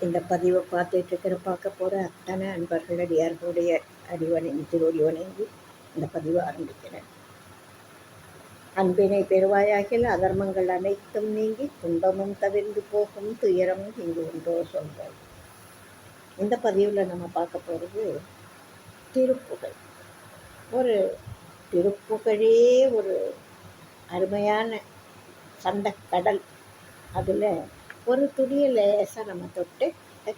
இந்த பதிவை பார்த்துட்டு இருக்கிற பார்க்க போகிற அத்தனை அன்பர்கள் அடியார்களுடைய அடிவணங்கி திருவடி வணங்கி இந்த பதிவை ஆரம்பிக்கிறேன். அன்பினை பெருவாயாகில் அதர்மங்கள் அனைத்தும் நீங்கி துன்பமும் தவிர்ந்து போகும் துயரமும் இங்கு ஒன்றோ சொல்கிறார் இந்த பதிவில் நம்ம பார்க்க போகிறது திருப்புகழ் ஒரு திருப்புகழே ஒரு அருமையான சண்டக்கடல் அதில் ஒரு துணியை லேசாக நம்ம தொட்டு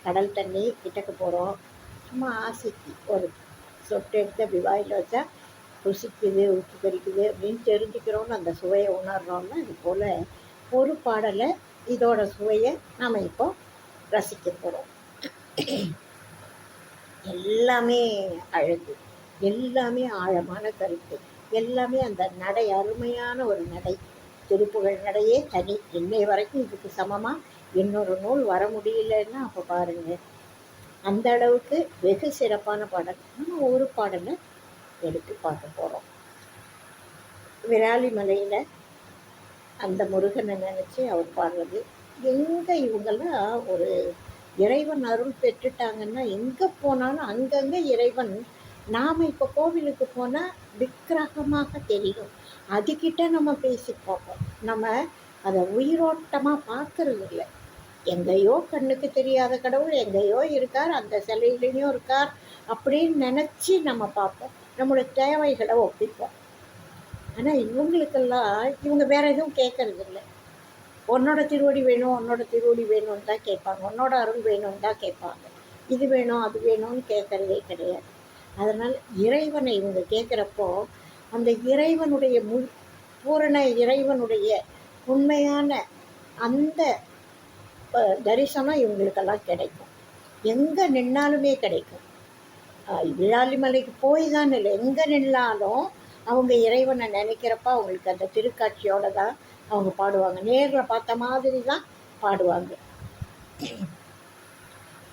கடல் தண்ணி கிட்டக்க போகிறோம் சும்மா ஆசைக்கு. ஒரு சொட்டு எடுத்து அப்படி வாயில் வச்சா ருசிக்குது உப்பு கறிக்குது அப்படின்னு தெரிஞ்சுக்கிறோன்னு அந்த சுவையை உணர்றோம்னா இது போல் ஒரு பாடலை இதோட சுவையை நாம் இப்போ ரசிக்க போகிறோம் எல்லாமே அழகு எல்லாமே ஆழமான கருத்து எல்லாமே அந்த நடை அருமையான ஒரு நடை. திருப்புகழ் நடையே தனி. இன்னை வரைக்கும் இதுக்கு சமமாக இன்னொரு நூல் வர முடியலன்னா அப்போ பாருங்கள் அந்த அளவுக்கு வெகு சிறப்பான பாடல். நம்ம ஒரு பாடலை எடுத்து பார்க்க போகிறோம் விராலிமலையில் அந்த முருகனை நினச்சி அவர் பாடுறது எங்கே இவங்கெல்லாம் ஒரு இறைவன் அருள் பெற்றுட்டாங்கன்னா எங்கே போனாலும் அங்கங்கே இறைவன் நாம் இப்போ கோவிலுக்கு போனால் விக்கிரகமாக தெரியும். அதுக்கிட்ட நம்ம பேசி பார்ப்போம். நம்ம அதை உயிரோட்டமாக பார்க்கறது இல்லை. எங்கேயோ கண்ணுக்கு தெரியாத கடவுள் எங்கேயோ இருக்கார் அந்த சிலையிலையும் இருக்கார் அப்படின்னு நினச்சி நம்ம பார்ப்போம். நம்மளோட தேவைகளை ஒப்பிப்போம். ஆனால் இவங்களுக்கெல்லாம் இவங்க வேறு எதுவும் கேட்கறது இல்லை. உன்னோட திருவடி வேணும் உன்னோட திருவடி வேணும்னு தான் கேட்பாங்க. உன்னோட அருள் வேணும்னு தான் கேட்பாங்க. இது வேணும் அது வேணும்னு கேட்குறதே கிடையாது. அதனால் இறைவனை இவங்க கேட்குறப்போ அந்த இறைவனுடைய மு பூரண இறைவனுடைய உண்மையான அந்த தரிசனம் இவங்களுக்கெல்லாம் கிடைக்கும். எங்கே நின்னாலுமே கிடைக்கும். விழாலிமலைக்கு போய் தான் இல்லை. எங்கே நின்னாலும் அவங்க இறைவனை நினைக்கிறப்ப அவங்களுக்கு அந்த திருக்காட்சியோடு தான் அவங்க பாடுவாங்க. நேரில் பார்த்த மாதிரி தான் பாடுவாங்க.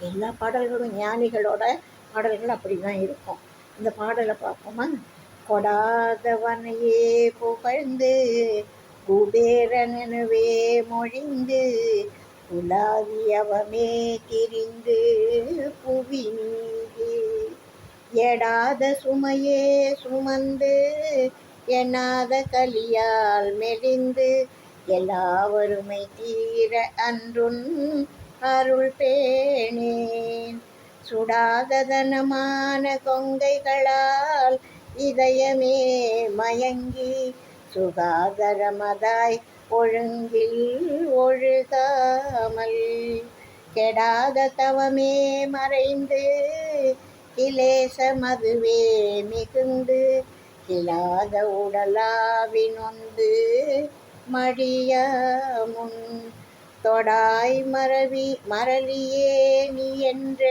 எல்லா பாடல்களும் ஞானிகளோட பாடல்கள் அப்படி தான் இருக்கும். இந்த பாடலை பார்ப்போமா? கொடாதவனையே புகழ்ந்து குபேரனவே மொழிந்து உலாவியவமே திரிந்து புவி மீது எடாத சுமையே சுமந்து எண்ணாத கலியால் மெலிந்து எல்லா வறுமை தீர அன்றுன் அருள் பேணேன். சுடாததனமான கொங்கைகளால் இதயமே மயங்கி சுகாதரமதாய் ஒழுங்கில் ஒழுகாமல் கெடாத தவமே மறைந்து கிலேச மதுவே மிகுந்து கிளாத உடலாவினொந்து மடிய முன் தொடாய் மரவி மரலியே நீ என்ற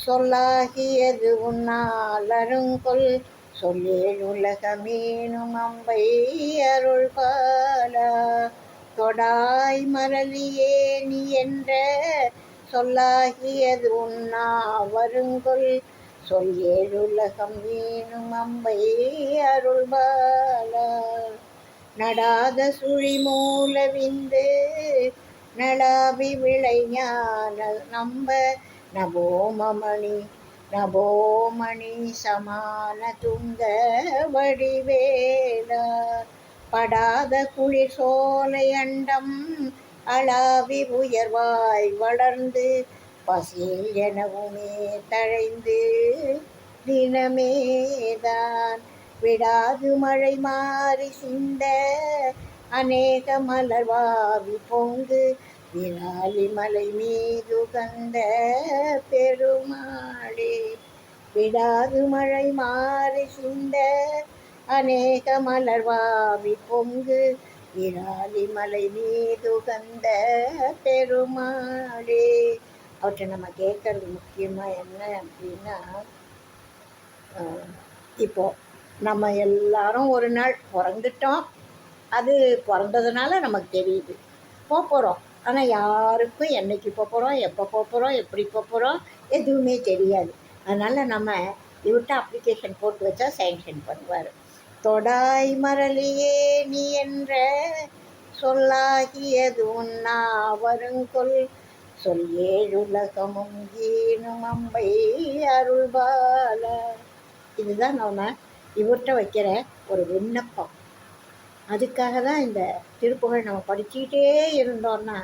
சொல்லாகியது உன்னால் அருங்கொல் சொல்லேன் உலகமேனும் அம்பை அருள் பாலா. தொடாய் மரலியே நீ என்ற சொல்லாகியது உண்ணா வருங்கொள் சொல் ஏழுலகம் வீணும் அம்பை அருள் பாலா நடாத சுழி மூலவிந்து நடாபி விளைஞான நம்ப. நபோமணி நபோமணி சமான துங்க வடிவேல. படாத குளிர் சோலை அண்டம் அளாவி உயர்வாய் வளர்ந்து பசியில் எனவுமே தழைந்து தினமேதான் விடாது மழை மாறி சிந்த அநேக மலர்வாவி பொங்கு விராலி மலை மீது கந்த பெருமாளே. விடாது மழை மாறி சிந்த அநேக மலர்வாவி பொங்கு விராலி மலை மீதுகந்த பெருமாளே. அவற்றை நம்ம கேட்கறது முக்கியமாக என்ன அப்படின்னா இப்போ நம்ம எல்லாரும் ஒரு நாள் பிறந்துட்டோம். அது பிறந்ததுனால நமக்கு தெரியுது. போகிறோம் ஆனால் யாருக்கும் என்றைக்கு போகிறோம் எப்போ போகிறோம் எப்படி போகிறோம் எதுவுமே தெரியாது. அதனால் நம்ம இவர்கிட்ட அப்ளிகேஷன் போட்டு வச்சா சேங்ஷன் பண்ணுவார். தொடாய் மரலியே நீ என்ற சொல்லாகியது உன்னா வருங்கொல் சொல் ஏழுலகமும் ஈனும் அம்பை அருள்பால இதுதான் நம்ம இவர்கிட்ட வைக்கிற ஒரு விண்ணப்பம். அதுக்காக தான் இந்த திருப்புகழ் நம்ம படிச்சுக்கிட்டே இருந்தோம்னா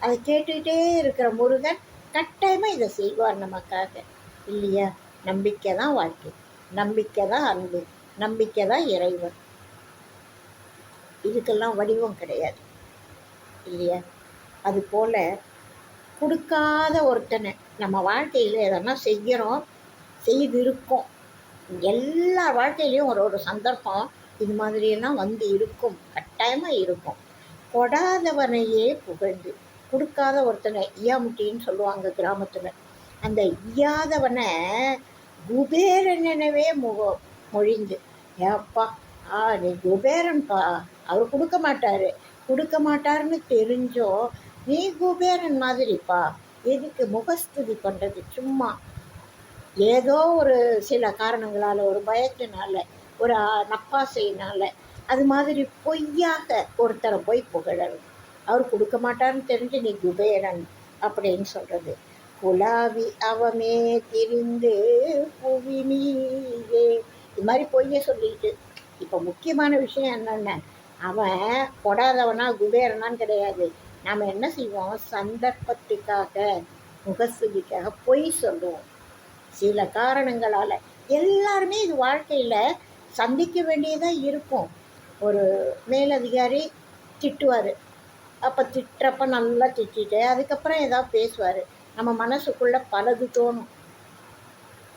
அதை கேட்டுக்கிட்டே இருக்கிற முருகன் கட்டாயமாக இதை செய்வார் நமக்காக. இல்லையா? நம்பிக்கை தான் வாழ்க்கை. நம்பிக்கை தான் அன்பு. நம்பிக்கை தான் இறைவன். இதுக்கெல்லாம் வடிவம் கிடையாது. இல்லையா? அது போல் கொடுக்காத ஒருத்தனை நம்ம வாழ்க்கையில் எதனா செய்கிறோம் செய்திருக்கோம் எல்லா வாழ்க்கையிலையும் ஒரு ஒரு சந்தர்ப்பம் இது மாதிரியெல்லாம் வந்து இருக்கும். கட்டாயமாக இருக்கும். கொடாதவனையே புகழ்ந்து கொடுக்காத ஒருத்தனை ஈயாமுட்டின்னு சொல்லுவாங்க கிராமத்தில். அந்த ஈயாதவனை குபேரனவே முகம் மொழிந்து ஏப்பா ஆ நீ குபேரன்பா அவர் கொடுக்க மாட்டார். கொடுக்க மாட்டாருன்னு தெரிஞ்சோ நீ குபேரன் மாதிரிப்பா. எதுக்கு முகஸ்துதி பண்ணுறது சும்மா. ஏதோ ஒரு சில காரணங்களால் ஒரு பயத்தினால ஒரு நப்பாசையினால அது மாதிரி பொய்யாக ஒருத்தரை போய் புகழணும். அவர் கொடுக்க மாட்டாருன்னு தெரிஞ்சு நீ குபேரன் அப்படின்னு சொல்கிறது குலாவி அவமே திரிந்து புவி நீயே இது மாதிரி பொய்ய சொல்லிட்டு. இப்போ முக்கியமான விஷயம் என்னென்ன அவன் கொடாதவனா குபேரனான்னு கிடையாது. நாம் என்ன செய்வோம்? சந்தர்ப்பத்துக்காக முகஸ்துதிக்காக பொய் சொல்லுவோம். சில காரணங்களால். எல்லாருமே இது வாழ்க்கையில் சந்திக்க வேண்டியதாக இருக்கும். ஒரு மேலதிகாரி திட்டுவார். அப்போ திட்டுறப்ப நல்லா திட்டிட்டு அதுக்கப்புறம் ஏதாவது பேசுவார். நம்ம மனசுக்குள்ளே பலது தோணும்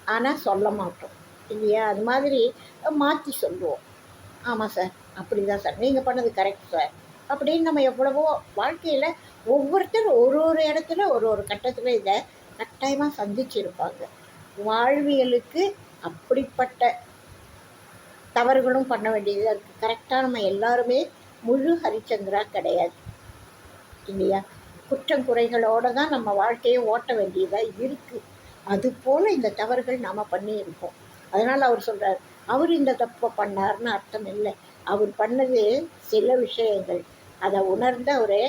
ஆனால் சொல்ல மாட்டோம். இல்லையா? அது மாதிரி மாற்றி சொல்லுவோம். ஆமாம் சார் அப்படி தான் சார் நீங்கள் பண்ணது கரெக்ட் சார் அப்படின்னு நம்ம எவ்வளவோ வாழ்க்கையில் ஒவ்வொருத்தரும் ஒரு ஒரு இடத்துல ஒரு ஒரு கட்டத்தில் இதை கட்டாயமாக சந்திச்சிருப்பாங்க. வாழ்வியலுக்கு அப்படிப்பட்ட தவறுகளும் பண்ண வேண்டியதாக இருக்குது கரெக்டாக நம்ம எல்லாருமே முழு ஹரிச்சந்திரா கிடையாது. இல்லையா? குற்றம் குறைகளோடு தான் நம்ம வாழ்க்கையை ஓட்ட வேண்டியதாக இருக்குது அதுபோல் இந்த தவறுகள் நாம் பண்ணியிருக்கோம். அதனால் அவர் சொல்கிறார் அவர் இந்த தப்பை பண்ணார்னு அர்த்தம் இல்லை. அவர் பண்ணது சில விஷயங்கள். அதை உணர்ந்து அவர்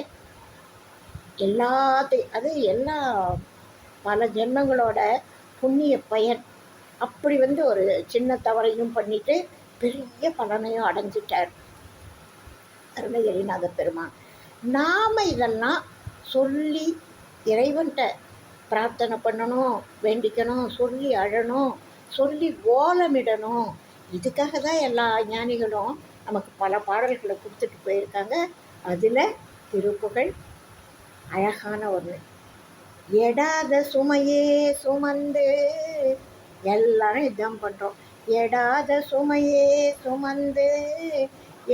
எல்லாத்தையும் அது எல்லா பல ஜென்மங்களோட புண்ணிய பயன். அப்படி வந்து ஒரு சின்ன தவறையும் பண்ணிட்டு பெரிய பலனையும் அடைஞ்சிட்டார். அருணகிரிநாத பெருமான். நாம் இதெல்லாம் சொல்லி இறைவன்கிட்ட பிரார்த்தனை பண்ணணும் வேண்டிக்கணும் சொல்லி அழணும். சொல்லி ஓலமிடணும். இதுக்காக தான் எல்லா ஞானிகளும் நமக்கு பல பாடல்களை கொடுத்துட்டு போயிருக்காங்க. அதில் திருப்புகள் அழகான ஒன்று எடாத சுமையே சுமந்து எல்லாரும் இதான் பண்ணுறோம் எடாத சுமையே சுமந்து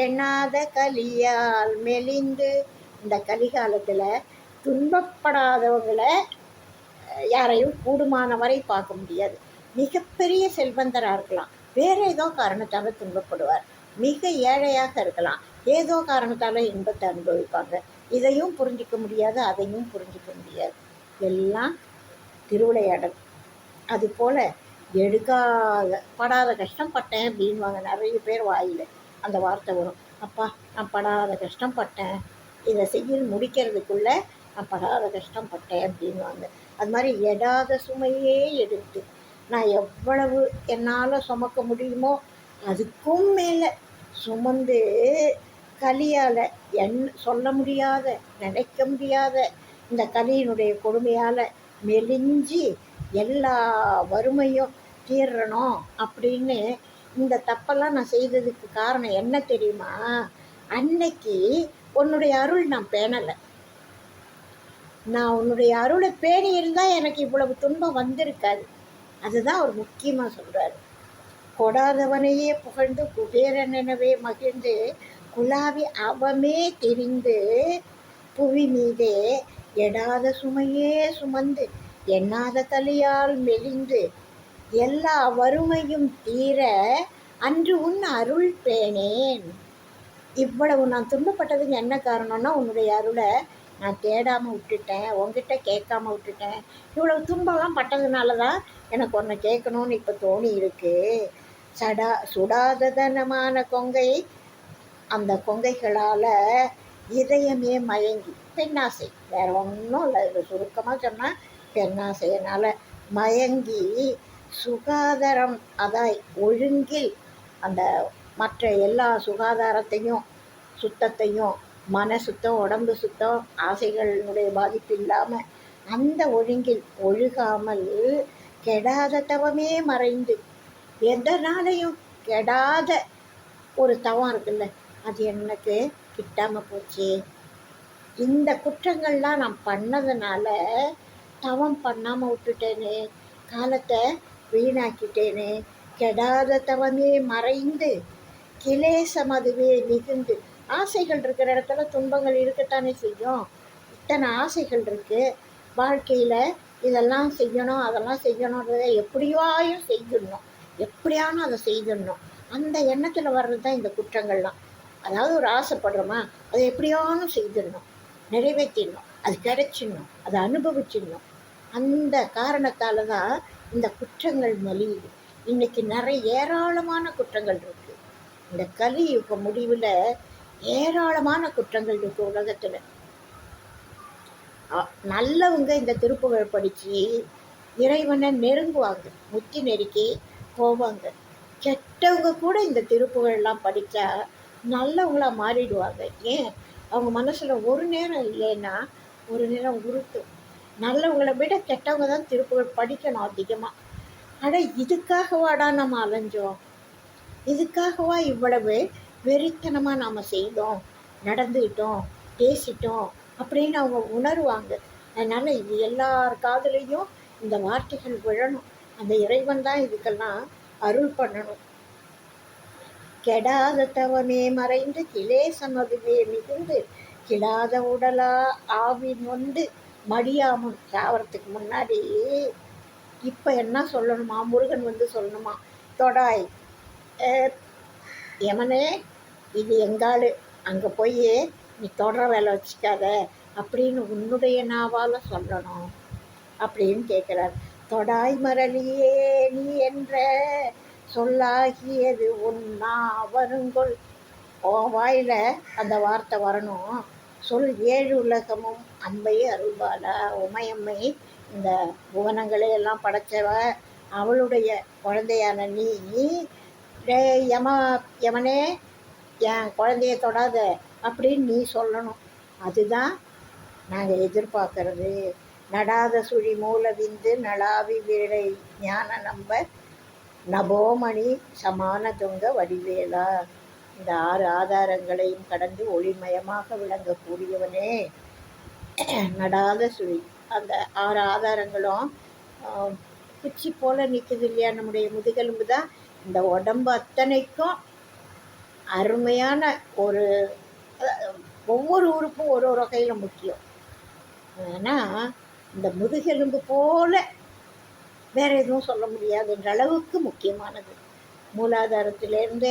எண்ணாத கலியால் மெலிந்து. இந்த கலிகாலத்தில் துன்பப்படாதவங்களை யாரையும் கூடுமான வரை பார்க்க முடியாது. மிகப்பெரிய செல்வந்தராக இருக்கலாம். வேறு ஏதோ காரணத்தால் துன்பப்படுவார். மிக ஏழையாக இருக்கலாம். ஏதோ காரணத்தால் இன்பத்தை அனுபவிப்பாங்க. இதையும் புரிஞ்சிக்க முடியாது அதையும் புரிஞ்சிக்க முடியாது. எல்லாம் திருவிளையாடல் அது போல் எடுக்காத படாத கஷ்டம் பட்டேன் அப்படின்வாங்க நிறைய பேர் வாயில். அந்த வார்த்தை வரும். அப்பா நான் படாத கஷ்டம் பட்டேன். இதை செய்ய முடிக்கிறதுக்குள்ளே நான் படாத கஷ்டம் பட்டேன் அப்படின்வாங்க அது மாதிரி எடாத சுமையே எடுத்து நான் எவ்வளவு என்னால் சுமக்க முடியுமோ அதுக்கும் மேலே சுமந்து கலியால் என் சொல்ல முடியாத நினைக்க முடியாத இந்த கலியினுடைய கொடுமையால் மெலிஞ்சி எல்லா வறுமையும் தீர்றணும் அப்படின்னு இந்த தப்பெல்லாம் நான் செய்ததுக்கு காரணம் என்ன தெரியுமா? அன்னைக்கு உன்னுடைய அருள் நான் பேணலை. நான் உன்னுடைய அருளை பேணி இருந்தால் எனக்கு இவ்வளவு துன்பம் வந்திருக்காது. அதுதான் அவர் முக்கியமாக சொல்கிறார் கொடாதவனையே புகழ்ந்து குபேரனெனவே மகிழ்ந்து குலாவி அவமே தெரிந்து புவி மீதே எடாத சுமையே சுமந்து எண்ணாத தலையால் மெலிந்து எல்லா வறுமையும் தீர அன்று உன் அருள் பேனேன் இவ்வளவு நான் துன்பப்பட்டதுக்கு என்ன காரணம்னா உன்னுடைய அருளை நான் தேடாமல் விட்டுட்டேன் உங்ககிட்ட கேட்காம விட்டுட்டேன். இவ்வளவு துன்பம்லாம் பட்டதுனால தான் எனக்கு ஒன்று கேட்கணும்னு இப்போ தோணி இருக்கு. சடா சுடாததனமான கொங்கை. அந்த கொங்கைகளால் இதயமே மயங்கி பெண்ணாசை. வேற ஒன்றும் இல்லை இது சுருக்கமாக சொன்னால் பெண்ணாசையினால் மயங்கி சுகாதாரம் அதாய் ஒழுங்கில் அந்த மற்ற எல்லா சுகாதாரத்தையும் சுத்தத்தையும் மன சுத்தம் உடம்பு சுத்தம் ஆசைகளினுடைய பாதிப்பு இல்லாமல் அந்த ஒழுங்கில் ஒழுகாமல் கெடாத தவமே மறைந்து எதனாலையும் கெடாத ஒரு தவம் இருக்குல்ல அது எனக்கு கிட்டாமல் போச்சு. இந்த குற்றங்கள்லாம் நான் பண்ணதுனால தவம் பண்ணாமல் விட்டுட்டேனே காலத்தை வீணாக்கிட்டேனே கெடாத தவமே மறைந்து கிளேசம் அதுவே மிகுந்து ஆசைகள் இருக்கிற இடத்துல துன்பங்கள் இருக்கத்தானே செய்யும். இத்தனை ஆசைகள் இருக்குது வாழ்க்கையில் இதெல்லாம் செய்யணும் அதெல்லாம் செய்யணுன்றதை எப்படியாயும் செய்திடணும். எப்படியானும் அதை செய்திடணும். அந்த எண்ணத்தில் வர்றது தான் இந்த குற்றங்கள்லாம். அதாவது ஒரு ஆசைப்படுறோமா? அதை எப்படியானும் செய்திடணும். நிறைவேற்றிடணும். அது கிடைச்சிடணும். அதை அனுபவிச்சிடணும். அந்த காரணத்தால் தான் இந்த குற்றங்கள் மலியுது. இன்னைக்கு நிறைய ஏராளமான குற்றங்கள் இருக்குது இந்த கலியுக முடிவில் ஏராளமான குற்றங்கள் இருக்குது உலகத்தில். நல்லவங்க இந்த திருப்புகழ் படித்து இறைவனை நெருங்குவாங்க முத்தி நெருக்கி போவாங்க. கெட்டவங்க கூட இந்த திருப்புகழ்லாம் படித்தா நல்லவங்களா மாறிடுவாங்க. ஏன்? அவங்க மனசில் ஒரு நேரம் இல்லைன்னா ஒரு நேரம் உருட்டும் நல்லவங்களை விட கெட்டவங்க தான் திருப்புகழ் படிக்கணும் அதிகமாக ஆனால் இதுக்காகவாடா நம்ம அலைஞ்சோம்? இதுக்காகவா இவ்வளவு வெறித்தனமாக நாம் செய்தோம்? நடந்துக்கிட்டோம் பேசிட்டோம்? அப்படின்னு அவங்க உணருவாங்க. அதனால் இது எல்லார் காதலையும் இந்த வார்த்தைகள் விழணும். அந்த இறைவன் தான் இதுக்கெல்லாம் அருள் பண்ணணும். கெடாத தவமே மறைந்து கிளேசமதுவே மிகுந்து கிடாத உடலா ஆவி நொந்து மடியாமும் தாவரத்துக்கு முன்னாடி. இப்போ என்ன சொல்லணுமா? முருகன் வந்து சொல்லணுமா? தொடாய். யமனே இது எங்காலு அங்கே போய் நீ தொடர வேலை வச்சுக்காத அப்படின்னு உன்னுடைய நாவால் சொல்லணும் அப்படின்னு கேட்குறார் தொடாய் மரளியே நீ என்ற சொல்லாகியது உன்னா வருங்கொள் ஓ வாயில் அந்த வார்த்தை வரணும். சொல் ஏழு உலகமும் அம்பை அருள்பாலா உமையம்மை இந்த புவனங்களை எல்லாம் படைச்சவ அவளுடைய குழந்தையான நீ. யம யமனே என் குழந்தைய தொடாத. அப்படின்னு நீ சொல்லணும். அதுதான் நாங்கள் எதிர்பார்க்கறது. நடாத சுழி மூலவிந்து நடாவி வீழை ஞான நம்ப நபோமணி சமான தொங்க வடிவேலா. இந்த ஆறு ஆதாரங்களையும் கடந்து ஒளிமயமாக விளங்கக்கூடியவனே. நடாத சுழி. அந்த ஆறு ஆதாரங்களும் குச்சி போல் நிற்குது இல்லையா? நம்முடைய முதுகெலும்பு தான் இந்த உடம்பு அத்தனைக்கும் அருமையான ஒரு ஒவ்வொரு உறுப்பும் ஒரு ஒரு வகையில் முக்கியம். ஆனால் இந்த முதுகெலும்பு போல் வேறு எதுவும் சொல்ல முடியாதுன்ற அளவுக்கு முக்கியமானது. மூலாதாரத்திலேருந்து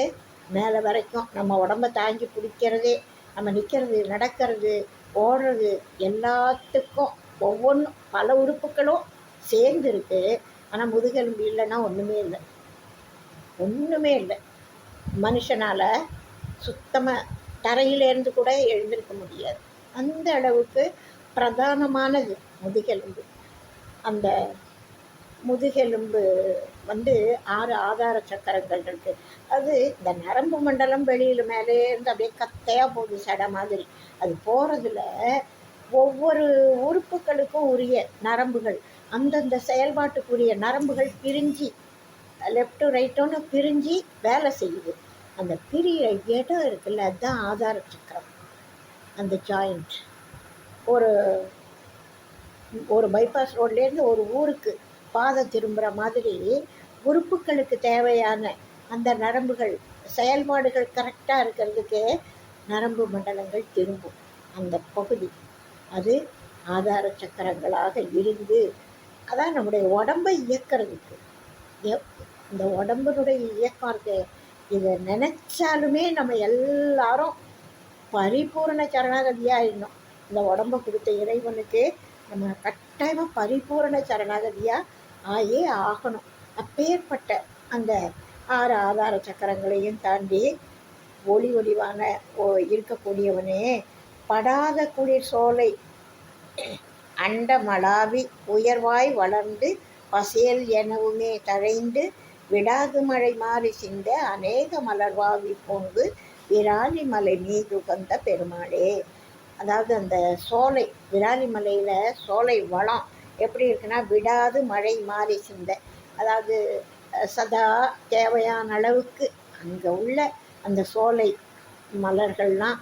மேலே வரைக்கும் நம்ம உடம்ப தாங்கி பிடிக்கிறதே நம்ம நிற்கிறது நடக்கிறது ஓடுறது எல்லாத்துக்கும் ஒவ்வொன்றும் பல உறுப்புகளும் சேர்ந்து இருக்குது ஆனால் முதுகெலும்பு இல்லைன்னா ஒன்றுமே இல்லை. ஒன்றுமே இல்லை. மனுஷனால் சுத்தமாக தரையிலேருந்து கூட எழுந்திருக்க முடியாது. அந்த அளவுக்கு பிரதானமானது முதுகெலும்பு. அந்த முதுகெலும்பு வந்து ஆறு ஆதார சக்கரங்கள் இருக்குது அது இந்த நரம்பு மண்டலம் வெளியில் மேலே இருந்து அப்படியே கத்தையாக போகுது சடை மாதிரி. அது போகிறதுல ஒவ்வொரு உறுப்புகளுக்கும் உரிய நரம்புகள் அந்தந்த செயல்பாட்டுக்குரிய நரம்புகள் பிரிஞ்சு லெஃப்ட்டு ரைட்டோன்னு பிரிஞ்சு வேலை செய்யுது. அந்த பிரியிற இடம் இருக்குல்ல அதுதான் ஆதார சக்கரம். அந்த ஜாயிண்ட் ஒரு ஒரு பைபாஸ் ரோட்லேருந்து ஒரு ஊருக்கு பாதை திரும்புகிற மாதிரி உறுப்புகளுக்கு தேவையான அந்த நரம்புகள் செயல்பாடுகள் கரெக்டாக இருக்கிறதுக்கு நரம்பு மண்டலங்கள் திரும்பும். அந்த பகுதி அது ஆதார சக்கரங்களாக இருந்து அதான் நம்முடைய உடம்பை இயக்கிறதுக்கு. இந்த உடம்புனுடைய இயக்கம் இருக்கு. இதை நினச்சாலுமே நம்ம எல்லாரும் பரிபூர்ண சரணாகதியாக இந்த உடம்பை கொடுத்த இறைவனுக்கு நம்ம கட்டாயமாக பரிபூரண சரணாகதியாக ஆயே ஆகணும். அப்பேற்பட்ட அந்த ஆறு ஆதார சக்கரங்களையும் தாண்டி ஒளி ஒளிவான ஓ இருக்கக்கூடியவனே படாத குளிர் சோலை அண்டமளாவி உயர்வாய் வளர்ந்து பசேல் எனவுமே தழைந்து விடாது மழை மாறி சிந்த அநேக மலர்வாவி பொங்கு விராலி மலை மீதுகந்த பெருமாளே. அதாவது அந்த சோலை விராலி மலையில் சோலை வளம் எப்படி இருக்குன்னா விடாது மழை மாறி சிந்த. அதாவது சதா தேவையான அளவுக்கு அங்கே உள்ள அந்த சோலை மலர்கள்லாம்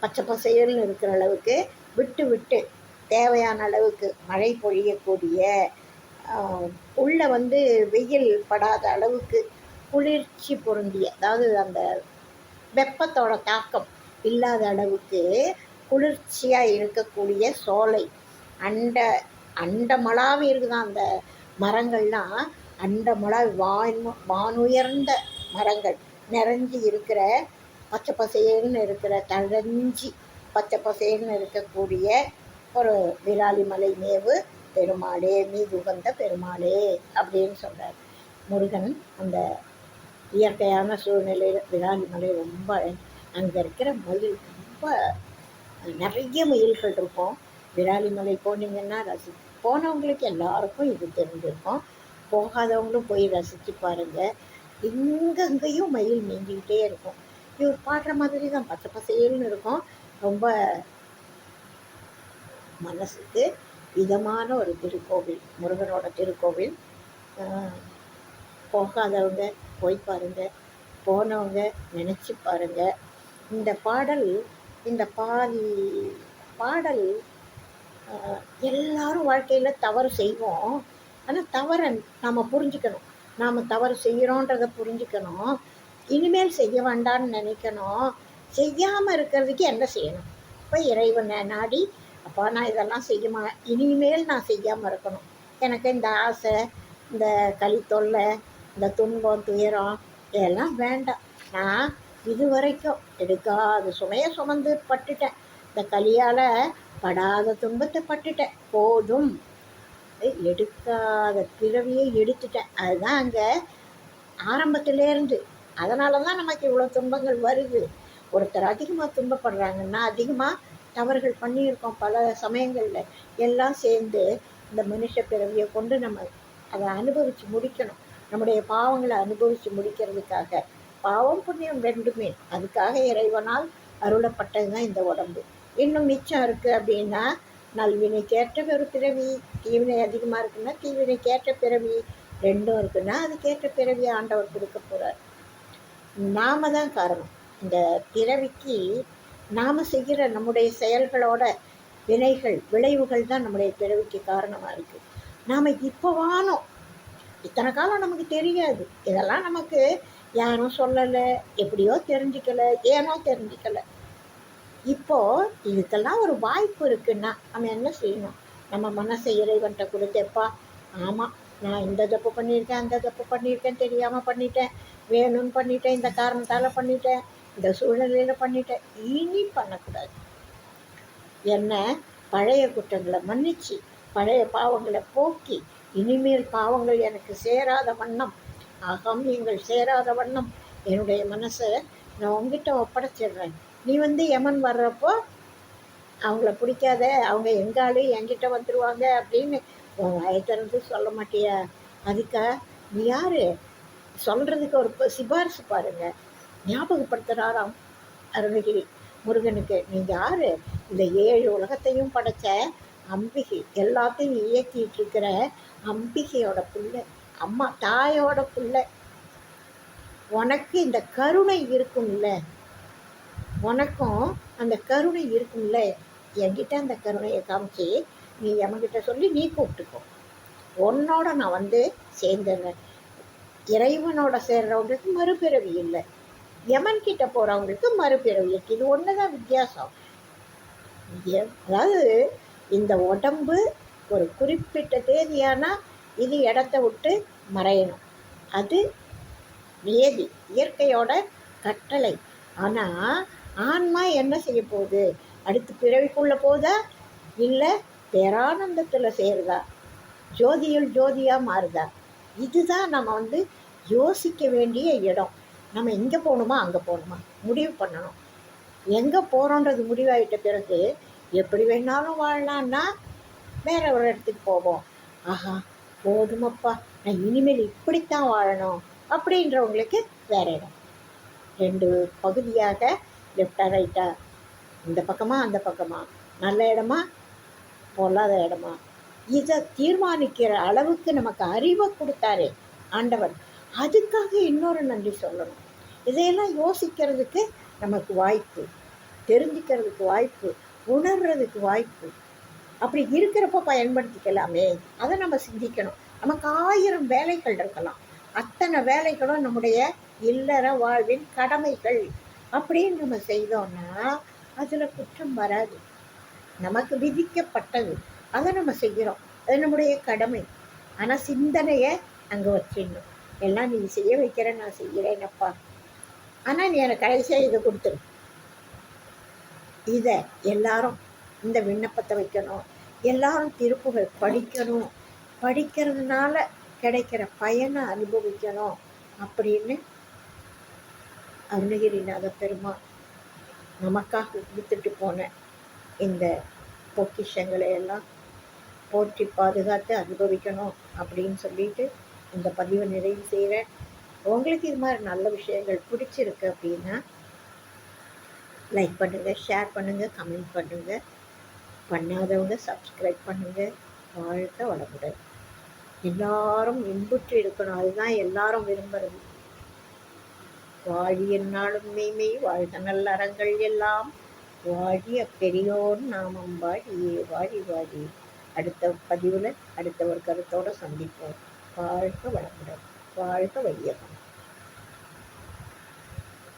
பச்சை பசேல்னு இருக்கிற அளவுக்கு விட்டு விட்டு தேவையான அளவுக்கு மழை பொழியக்கூடிய உள்ளே வந்து வெயில் படாத அளவுக்கு குளிர்ச்சி பொருந்திய அதாவது அந்த வெப்பத்தோட தாக்கம் இல்லாத அளவுக்கு குளிர்ச்சியாக இருக்கக்கூடிய சோலை. அண்ட அண்டமளாவி இருக்குதான் அந்த மரங்கள்லாம் அண்டமளாவி வான் வானுயர்ந்த மரங்கள். நிறைஞ்சி இருக்கிற பச்சை பசேல்னு இருக்கிற தழஞ்சி பச்சை பசேல்னு இருக்கக்கூடிய ஒரு விராலி மலை மேவு பெருமாளே மீதுகந்த பெருமாளே அப்படின்னு சொல்கிறார் முருகன் அந்த இயற்கையான சூழ்நிலையில் விராலி மலை ரொம்ப அங்கே இருக்கிற மயில் ரொம்ப நிறைய மயில்கள் இருக்கும். விராலி மலை போனீங்கன்னா ரசி போனவங்களுக்கு எல்லாருக்கும் இது தெரிஞ்சிருக்கும். போகாதவங்களும் போய் ரசித்து பாருங்கள் எங்கெங்கேயும் மயில் நீங்கிக்கிட்டே இருக்கும். இவர் பாடுற மாதிரி தான் பச்சை பசேல்னு இருக்கும். ரொம்ப மனசுக்கு இதமான ஒரு திருக்கோவில் முருகனோட திருக்கோவில். போகாதவங்க போய் பாருங்கள் போனவங்க நினச்சி பாருங்கள் இந்த பாடல் இந்த பாதி பாடல் எல்லாரும் வாழ்க்கையில் தவறு செய்வோம். ஆனால் தவறை நாம் புரிஞ்சுக்கணும். நாம் தவறு செய்கிறோன்றதை புரிஞ்சுக்கணும். இனிமேல் செய்ய வேண்டாம்னு நினைக்கணும். செய்யாமல் இருக்கிறதுக்கு என்ன செய்யணும்? இப்போ இறைவனை நாடி அப்பா நான் இதெல்லாம் செய்யுமா? இனிமேல் நான் செய்யாமல் இருக்கணும். எனக்கு இந்த ஆசை இந்த களி தொல்லை இந்த துன்பம் துயரம் இதெல்லாம் வேண்டாம். நான் இது வரைக்கும் எடுக்காத சுமையை சுமந்து பட்டுட்டேன். இந்த களியால் படாத துன்பத்தை பட்டுட்டேன். போதும். எடுக்காத பிறவியை எடுத்துட்டேன். அதுதான் அங்கே ஆரம்பத்திலேருந்து. அதனால தான் நமக்கு இவ்வளோ துன்பங்கள் வருது. ஒருத்தர் அதிகமாக துன்பப்படுறாங்கன்னா அதிகமாக தவறுகள் பண்ணியிருக்கோம் பல சமயங்களில். எல்லாம் சேர்ந்து இந்த மனுஷ பிறவியை கொண்டு நம்ம அதை அனுபவித்து முடிக்கணும். நம்முடைய பாவங்களை அனுபவித்து முடிக்கிறதுக்காக பாவம் புண்ணியம் ரெண்டுமே. அதுக்காக இறைவனால் அருளப்பட்டது தான் இந்த உடம்பு. இன்னும் மிச்சம் இருக்குது அப்படின்னா நல்வினை கேட்ட ஒரு பிறவி தீவினை அதிகமாக இருக்குன்னா தீவினை கேட்ட பிறவி ரெண்டும் இருக்குன்னா அது கேட்ட பிறவி ஆண்டவர் கொடுக்க போகிறார் நாம தான் காரணம். இந்த பிறவிக்கு நாம் செய்கிற நம்முடைய செயல்களோட வினைகள் விளைவுகள் தான் நம்முடைய பிறவிக்கு காரணமாக இருக்குது நாம் இப்போ வானோம் இத்தனை காலம் நமக்கு தெரியாது. இதெல்லாம் நமக்கு யாரும் சொல்லலை எப்படியோ தெரிஞ்சுக்கலை ஏனோ தெரிஞ்சுக்கலை. இப்போ இதுக்கெல்லாம் ஒரு வாய்ப்பு இருக்குன்னா நம்ம என்ன செய்யணும்? நம்ம மனசை இறைவன்கிட்ட கொடுத்தப்பா ஆமாம் நான் இந்த தப்பு பண்ணியிருக்கேன் அந்த தப்பு பண்ணியிருக்கேன் தெரியாமல் பண்ணிட்டேன் வேணும்னு பண்ணிட்டேன் இந்த காரணத்தால் பண்ணிட்டேன் இந்த சூழ்நிலையில் பண்ணிட்டேன். இனி பண்ணக்கூடாது. என்ன? பழைய குற்றங்களை மன்னிச்சு பழைய பாவங்களை போக்கி இனிமேல் பாவங்கள் எனக்கு சேராத வண்ணம். அகம் எங்கள் சேராத வண்ணம். என்னுடைய மனசை நான் உங்ககிட்ட ஒப்படைச்சிடுறேன். நீ வந்து யமன் வர்றப்போ அவங்கள பிடிக்காத அவங்க எங்காலும் என்கிட்ட வந்துடுவாங்க அப்படின்னு உன் வயத்திறந்து சொல்ல மாட்டியா? அதுக்கா நீ யார்? சொல்கிறதுக்கு ஒரு சிபாரிசு பாருங்கள் ஞாபகப்படுத்துகிறாராம் அருணகிரி முருகனுக்கு நீ யார்? இந்த ஏழு உலகத்தையும் படைச்ச அம்பிகை எல்லாத்தையும் இயக்கிட்டு இருக்கிற அம்பிகையோட பிள்ளை அம்மா தாயோட பிள்ளை. உனக்கு இந்த கருணை இருக்கும்ல. உனக்கும் அந்த கருணை இருக்கும்ல. என்கிட்ட அந்த கருணையை காமிச்சு நீ என்கிட்ட சொல்லி நீ கூப்பிட்டுக்கோ. உன்னோட நான் வந்து சேர்ந்துடுறேன் இறைவனோட சேர்றவங்களுக்கு மறுபிறவி இல்லை. யமன் கிட்ட போகிறவங்களுக்கு மறுபிறவி இது ஒன்று தான் வித்தியாசம். எ- அதாவது இந்த உடம்பு ஒரு குறிப்பிட்ட தேதியானா இது இடத்த விட்டு மறையணும். அது நியதி இயற்கையோட கட்டளை. ஆனால் ஆன்மா என்ன செய்ய போகுது? அடுத்து பிறவிக்குள்ள போதா? இல்லை பேரானந்தத்தில் சேருதா? ஜோதியில் ஜோதியாக மாறுதா? இதுதான் நம்ம வந்து யோசிக்க வேண்டிய இடம். நம்ம இங்கே போகணுமா அங்கே போகணுமா? முடிவு பண்ணணும். எங்கே போகிறோன்றது முடிவாயிட்ட பிறகு எப்படி வேணாலும் வாழலான்னா வேற ஒரு இடத்துக்கு போவோம். ஆஹா போதுமப்பா. நான் இனிமேல் இப்படித்தான் வாழணும் அப்படின்றவங்களுக்கு வேற இடம். ரெண்டு பகுதியாக லெஃப்டா ரைட்டா இந்த பக்கமா அந்த பக்கமா. நல்ல இடமா? பொல்லாத இடமா? இதை தீர்மானிக்கிற அளவுக்கு நமக்கு அறிவை கொடுத்தாரு ஆண்டவர். அதுக்காக இன்னொரு நன்றி சொல்லணும். இதையெல்லாம் யோசிக்கிறதுக்கு நமக்கு வாய்ப்பு தெரிஞ்சுக்கிறதுக்கு வாய்ப்பு உணர்றதுக்கு வாய்ப்பு. அப்படி இருக்கிறப்ப பயன்படுத்திக்கலாமே. அதை நம்ம சிந்திக்கணும். நமக்கு ஆயிரம் வேலைகள் இருக்கலாம். அத்தனை வேலைகளும் நம்முடைய இல்லற வாழ்வின் கடமைகள். அப்படின்னு நம்ம செய்தோம்னா அதில் குற்றம் வராது. நமக்கு விதிக்கப்பட்டது. அதை நம்ம செய்கிறோம். அது நம்முடைய கடமை. ஆனால் சிந்தனையை அங்கே வச்சிடணும். எல்லாம் நீ செய்ய வைக்கிற நான் செய்கிறேனப்பா ஆனால் நீ எனக்கு கடைசியாக இதை கொடுத்துரு. இதை எல்லாரும் இந்த விண்ணப்பத்தை வைக்கணும். எல்லாரும் திருப்புகள் படிக்கணும். படிக்கிறதுனால கிடைக்கிற பயனை அனுபவிக்கணும் அப்படின்னு அருணகிரிநாத பெருமாள் நமக்காக கொடுத்துட்டு போன இந்த பொக்கிஷங்களை எல்லாம் போற்றி பாதுகாத்து அனுபவிக்கணும் அப்படின்னு சொல்லிட்டு இந்த பதிவை நிறைவு செய்கிறேன். உங்களுக்கு இது மாதிரி நல்ல விஷயங்கள் பிடிச்சிருக்கு அப்படின்னா லைக் பண்ணுங்கள் ஷேர் பண்ணுங்கள் கமெண்ட் பண்ணுங்கள் பண்ணாதவங்க சப்ஸ்கிரைப் பண்ணுங்கள் வாழ்க வளமுடன். எல்லாரும் இன்புற்று இருக்கணும். அதுதான் எல்லாரும் விரும்புகிறது வாழி என்னாலும் மெய்மெய் வாழ்க நல்லறங்கள் எல்லாம். வாழிய பெரியோர் நாமம் வாழியே வாழி வாழி. அடுத்த பதிவில் அடுத்த ஒரு கருத்தோடு சந்திப்போம். வாழ்க வளமுடன். வாழ்க வையகம்